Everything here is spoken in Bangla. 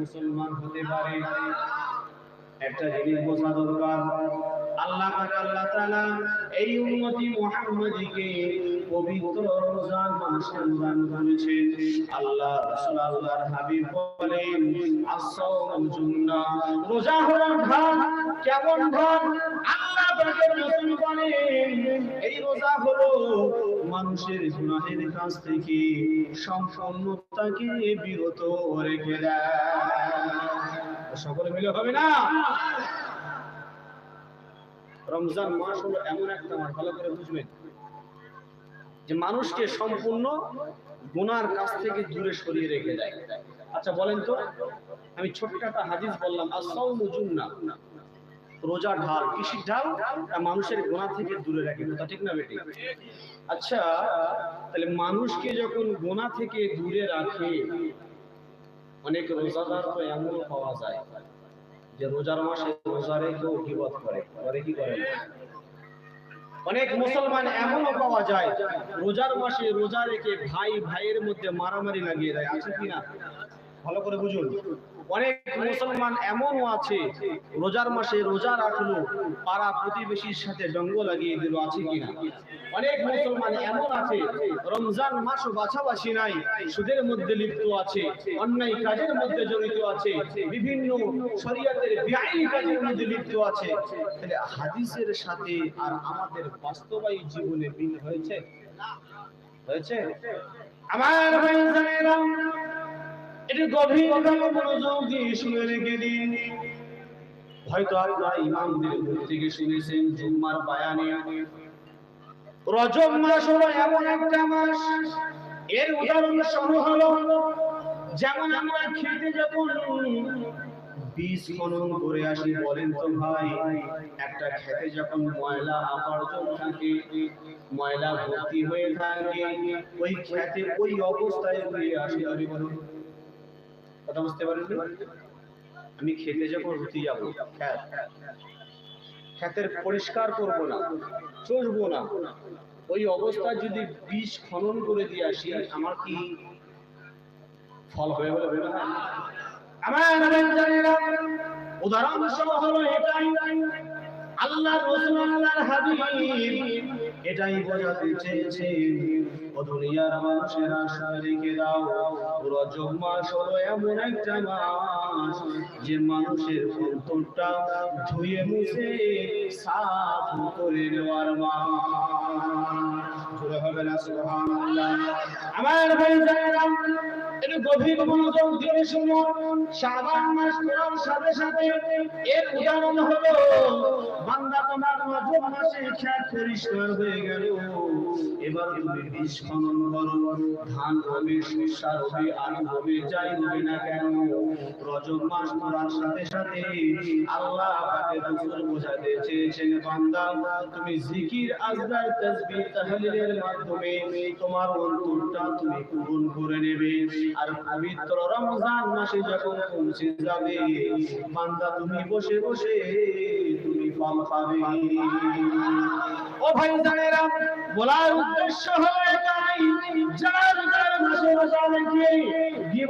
মুসলমান হতে পারে। একটা জিনিস বোঝা দরকার। আল্লাহ আল্লাহ তাআলা এই উম্মতি মুহাম্মাদীকে পবিত্র আল্লাহ আল্লাহর হাবিব বলেন রোজা হলো কেমন আল্লাহ রাসূল বলেন, এই রোজা হলো মানুষের গুনাহের কাছ থেকে সম্পূর্ণতাকে বিরত রেখে দেয়। সকলে মিলে হবে না? রমজান মাস হলো এমন একটা মাস, ভালো করে বুঝবেন। যে মানুষকে সম্পূর্ণ গুনার কাছ থেকে দূরে সরিয়ে রেখে দেয়। আচ্ছা বলেন তো, আমি ছোট্ট একটা হাদিস বললাম আসাউমু জুন্নাহ রোজা ঢাল কৃষির ঢাল মানুষের গোনা থেকে দূরে রাখে কথা, ঠিক না বেটি? আচ্ছা তাহলে মানুষকে যখন গোনা থেকে দূরে রাখে, অনেক রোজাদার তো এমন পাওয়া যায় যে রোজার মাসে রোজা রেখেও গিবত করে করে কি করে অনেক মুসলমান এমনও পাওয়া যায়, রোজার মাসে রোজা রেখে ভাই ভাইয়ের মধ্যে মারামারি লাগিয়ে দেয়, আছে কিনা ভালো করে বুঝুন। অনেক মুসলমান এমনও আছে, রোজার মাসে রোজা রাখল পাড়া প্রতিবেশীর সাথে জঙ্গ লাগিয়ে দিল আছে কিনা? অনেক মুসলমান এমন আছে, রমজান মাসও বাছাবাছি নাই, সুদের মধ্যে লিপ্ত আছে, অন্যায় কাজের মধ্যে জড়িত আছে, বিভিন্ন শরিয়াতের বেআইনি কাজের মধ্যে লিপ্ত আছে। তাহলে হাদিসের সাথে আর আমাদের বাস্তবায়ী জীবনে মিল হয়েছে? হয়েছে? আমার ভাইজানেরা মনোযোগ দিয়ে শুনে রেখে দিন। হয়তো থেকে শুনেছেন, জুম্মার বায়ানে। বীজ খনন করে আসি, বলেন তো ভাই, একটা খেতে যখন ময়লা আবর্জন থাকে, ময়লা ভর্তি হয়ে থাকে, ওই খেতে ওই অবস্থায় আসি আমি বলুন। কথা বুঝতে পারেন আমি খেতে যখন রুটি যাব। খ্যাত। খ্যাতের পরিষ্কার করব না, চষবো না। ওই অবস্থায় যদি বিষ খনন করে দিয়ে আসি, আমার কি ফল হয়ে গেল হবে না? আমার উদাহরণ হলো এটাই। আল্লাহ রসুল আল্লাহর হাবিব। এটাই বোঝাতে চেয়েছে। ও দুনিয়ার মানুষেরা শুনে রেখে দাও রজব এমন একটা মাস। যে মানুষের অন্তরটা ধুয়ে মুছে সাফ করে নেওয়ার মাস। হবে না আমার ভাই গভীর মনোযোগ দিয়ে শুনুন। শাবান মাস সাথে সাথে এর উদাহরণ হলো, বান্দা তোমার মাসে খেত পরিষ্কার হয়ে গেল। এবার তুমি বীজ খনন করো। ধান হবে হবে হবে যাই হবে না কেন? রজব মাস পড়ার সাথে সাথে আল্লাহ বোঝাতে চেয়েছেন, বান্দা, তুমি জিকির তাহলিলের মাধ্যমে তোমার অন্তরটা তুমি পূরণ করে নেবে। আর পবিত্র রমজান মাসে যখন পৌঁছে যাবে, বান্দা তুমি বসে বসে তুমি ফল পাবে। ও ভাই জানেরা বলার উদ্দেশ্য হলো এটাই, যারা রোজার মাসে রোজা রেখে